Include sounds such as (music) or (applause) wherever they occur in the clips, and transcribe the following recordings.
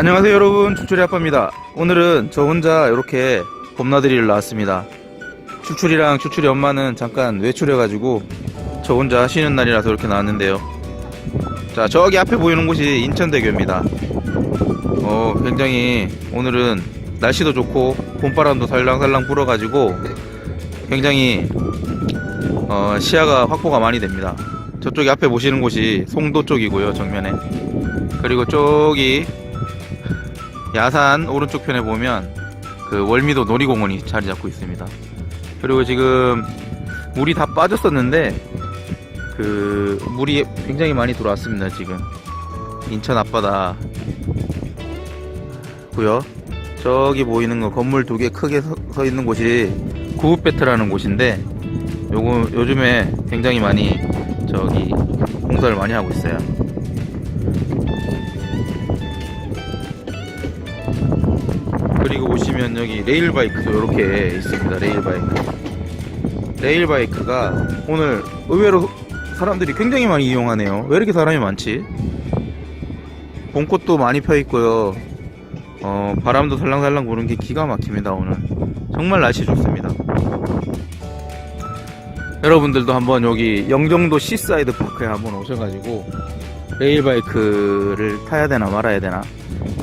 안녕하세요 여러분. 출출이 아빠입니다. 오늘은 저 혼자 이렇게 봄나들이를 나왔습니다. 출출이랑 출출이 엄마는 잠깐 외출해가지고 저 혼자 쉬는 날이라서 이렇게 나왔는데요. 자 저기 앞에 보이는 곳이 인천대교입니다. 어 굉장히 오늘은 날씨도 좋고 봄바람도 살랑살랑 불어가지고 굉장히 어, 시야가 확보가 많이 됩니다. 저쪽에 앞에 보시는 곳이 송도 쪽이고요 정면에. 그리고 저기 야산 오른쪽 편에 보면 그 월미도 놀이공원이 자리 잡고 있습니다. 그리고 지금 물이 다 빠졌었는데 그 물이 굉장히 많이 들어왔습니다. 지금 인천 앞바다 고요. 저기 보이는 거 건물 두 개 크게 서, 서 있는 곳이 구읍배트라는 곳인데 요거 요즘에 굉장히 많이 저기 공사를 많이 하고 있어요. 보시면 여기 레일 바이크도 이렇게 있습니다. 레일 바이크. 레일 바이크가 오늘 의외로 사람들이 굉장히 많이 이용하네요. 왜 이렇게 사람이 많지? 봄꽃도 많이 펴 있고요. 어, 바람도 살랑살랑 부는 게 기가 막힙니다, 오늘. 정말 날씨 좋습니다. 여러분들도 한번 여기 영종도 시사이드 파크에 한번 오셔가지고 레일바이크를 타야 되나 말아야 되나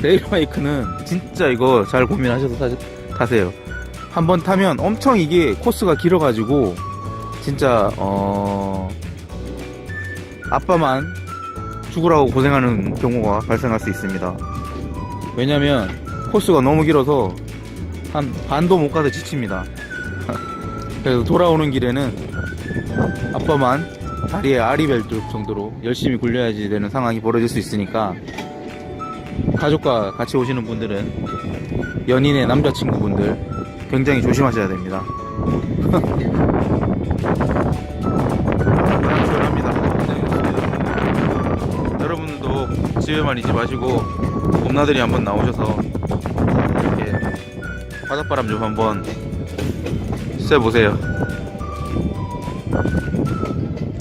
레일바이크는 진짜 이거 잘 고민하셔서 타, 타세요. 한번 타면 엄청 이게 코스가 길어가지고 진짜 어 아빠만 죽으라고 고생하는 경우가 발생할 수 있습니다. 왜냐면 코스가 너무 길어서 한 반도 못 가서 지칩니다. (laughs) 그래서 돌아오는 길에는 아빠만 다리에 아리벨 쪽 정도로 열심히 굴려야지 되는 상황이 벌어질 수 있으니까 가족과 같이 오시는 분들은 연인의 남자친구분들 굉장히 조심하셔야 됩니다. (laughs) 굉장히 좋습니다. 여러분들도 집에만 있지 마시고 봄나들이 한번 나오셔서 이렇게 바닷바람 좀 한번 쐬보세요. よくない?